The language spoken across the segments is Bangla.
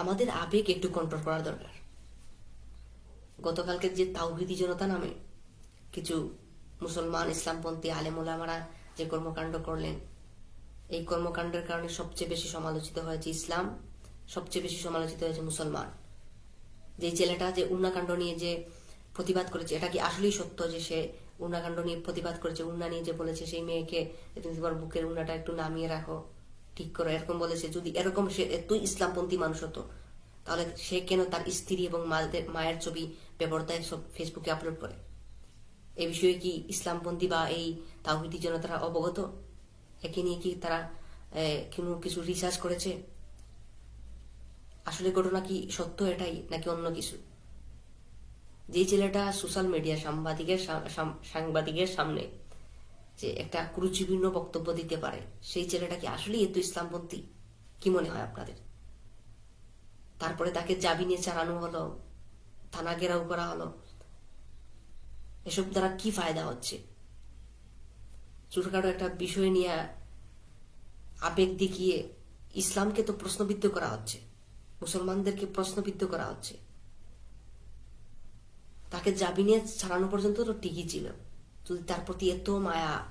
আমাদের আবেগ একটু কন্ট্রোল করা দরকার। গতকালকে যে তাওহিদি জনতা নামে কিছু মুসলমান, ইসলামপন্থী, আলেমুলামারা যে কর্মকাণ্ড করলেন, এই কর্মকাণ্ডের কারণে সবচেয়ে বেশি সমালোচিত হয়েছে ইসলাম, সবচেয়ে বেশি সমালোচিত হয়েছে মুসলমান। যে ছেলেটা যে উন্নাকাণ্ড নিয়ে যে প্রতিবাদ করেছে, এটা কি আসলেই সত্য যে সে উন্নাকাণ্ড নিয়ে প্রতিবাদ করেছে, উন্না নিয়ে যে বলেছে, সেই মেয়েকে তুমি তোমার বুকের উন্নাটা একটু নামিয়ে রাখো? ঠিক করো, এরকম বলেছে যদি এরকম সে এতই ইসলামপন্থী মানুষ হতো, তাহলে সে কেন তার স্ত্রী এবং মায়ের ছবি ব্যবহারতায় সব ফেসবুকে আপলোড করে? এই বিষয়ে কি ইসলামপন্থী বা এই তাওহিদি জনতারা অবগত? একে নিয়ে কি তারা কোনো কিছু রিসার্চ করেছে? আসলে ঘটনা কি সত্য এটাই, নাকি অন্য কিছু? যে ছেলেটা সোশ্যাল মিডিয়া সাংবাদিকের সাংবাদিকের সামনে যে একটা ক্রুচিপূর্ণ বক্তব্য দিতে পারে, সেই ছেলেটা কি আসলেই এত ইসলামপন্থী? কি মনে হয় আপনাদের? তারপরে তাকে জাবি নিয়ে চালানো হলো, থানা ঘেরাও করা হলো। এসব দ্বারা কি ফায়দা হচ্ছে? ছোটখাটো একটা বিষয় নিয়ে আবেগ দেখিয়ে ইসলামকে তো প্রশ্নবিদ্ধ করা হচ্ছে, মুসলমানদেরকে প্রশ্নবিদ্ধ করা হচ্ছে। তাকে জাবিনে ছাড়ানো পর্যন্ত তো ঠিকই ছিল। যদি তার প্রতি এত মায়া,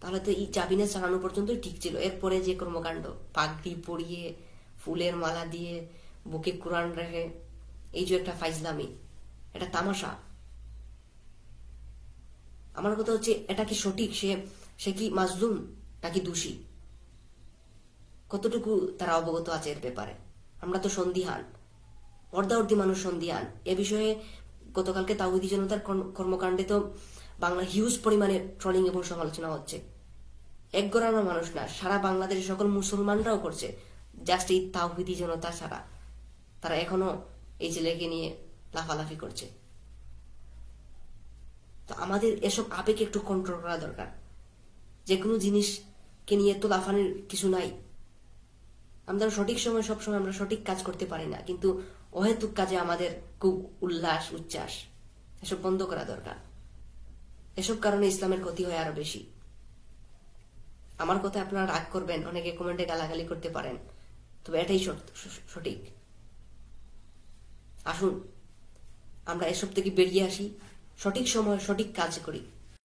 তাহলে তো এই জাবিনে ছাড়ানো পর্যন্ত ঠিক ছিল। এরপরে যে কর্মকাণ্ড, পাগড়ি পরিয়ে, ফুলের মালা দিয়ে, বুকে কোরআন রেখে, এই যে একটা ফাইজলামি, এটা তামাশা। আমার কথা হচ্ছে, এটা কি সঠিক? সে সে কি মাজলুম নাকি দোষী? কতটুকু তারা অবগত আছে এর ব্যাপারে? আমরা তো সন্দিহান। অর্ধাবর্তী মানুষ সন্দিহান। এ বিষয়ে গতকালকে তাওহিদি জনতার কর্ম- কর্মকাণ্ডে তো বাংলা হিউজ পরিমাণে ট্রলিং এবং সমালোচনা হচ্ছে। এক গড়ানো মানুষ না, সারা বাংলাদেশের সকল মুসলমানরাও করছে জাস্ট এই তাওহিদি জনতা ছাড়া। তারা এখনও এই ছেলেকে নিয়ে লাফালাফি করছে। তো আমাদের এসব আবেগ একটু কন্ট্রোল করা দরকার। যে কোনো জিনিসকে নিয়ে তো লাফানোর কিছু নাই। আমরা সঠিক সময় সবসময় আমরা সঠিক কাজ করতে পারি না, কিন্তু অহেতুক কাজে আমাদের খুব উল্লাস, উচ্ছ্বাস, এসব বন্ধ করা দরকার। এসব কারণে ইসলামের ক্ষতি হয় আরও বেশি। আমার কথা আপনারা রাগ করবেন, অনেকে কমেন্টে গালাগালি করতে পারেন। তবে এটাই সঠিক। আসুন, আমরা এসব থেকে বেরিয়ে আসি, সঠিক সময় সঠিক কাজ করি।